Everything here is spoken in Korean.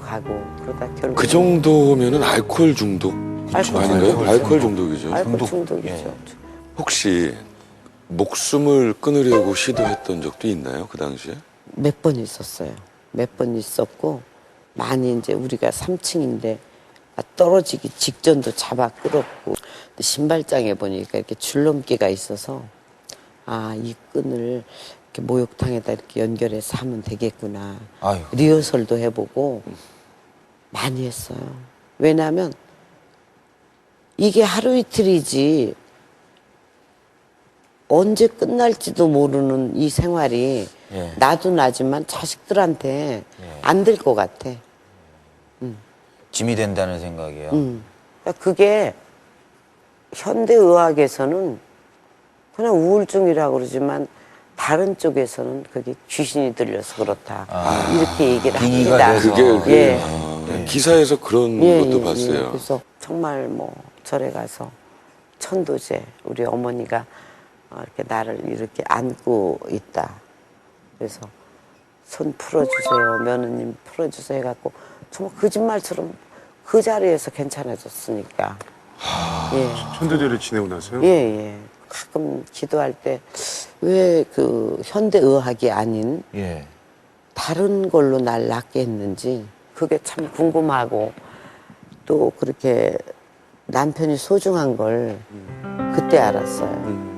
가고 그러다 결국 그 정도면은 알코올 중독 알코올 아닌가요? 중독. 알코올 중독이죠. 알코올 중독. 중독이죠. 예. 혹시 목숨을 끊으려고 시도했던 적도 있나요? 그 당시에? 몇 번 있었어요. 몇 번 있었고 많이 이제 우리가 3층인데 떨어지기 직전도 잡아 끌었고 신발장에 보니까 이렇게 줄넘기가 있어서 아 이 끈을 이렇게 목욕탕에다 이렇게 연결해서 하면 되겠구나. 아유. 리허설도 해보고 많이 했어요. 왜냐하면 이게 하루 이틀이지 언제 끝날지도 모르는 이 생활이 예. 나도 나지만 자식들한테 예. 안 될 것 같아. 짐이 된다는 생각이에요. 음. 그러니까 그게 현대의학에서는 그냥 우울증이라고 그러지만 다른 쪽에서는 그게 귀신이 들려서 그렇다. 이렇게 얘기를 아. 합니다. 그게 그, 예. 아, 기사에서 그런 예, 것도 예, 봤어요. 예. 그래서 정말 뭐 절에 가서 천도제 우리 어머니가 어, 이렇게 나를 이렇게 안고 있다. 그래서 손 풀어주세요, 며느님 풀어주세요 해갖고 정말 거짓말처럼 그 자리에서 괜찮아졌으니까. 예. 천도제를 지내고 나서요? 예, 예. 가끔 기도할 때 왜 그 현대의학이 아닌 예. 다른 걸로 날 낫게 했는지 그게 참 궁금하고 또 그렇게 남편이 소중한 걸 그때 알았어요.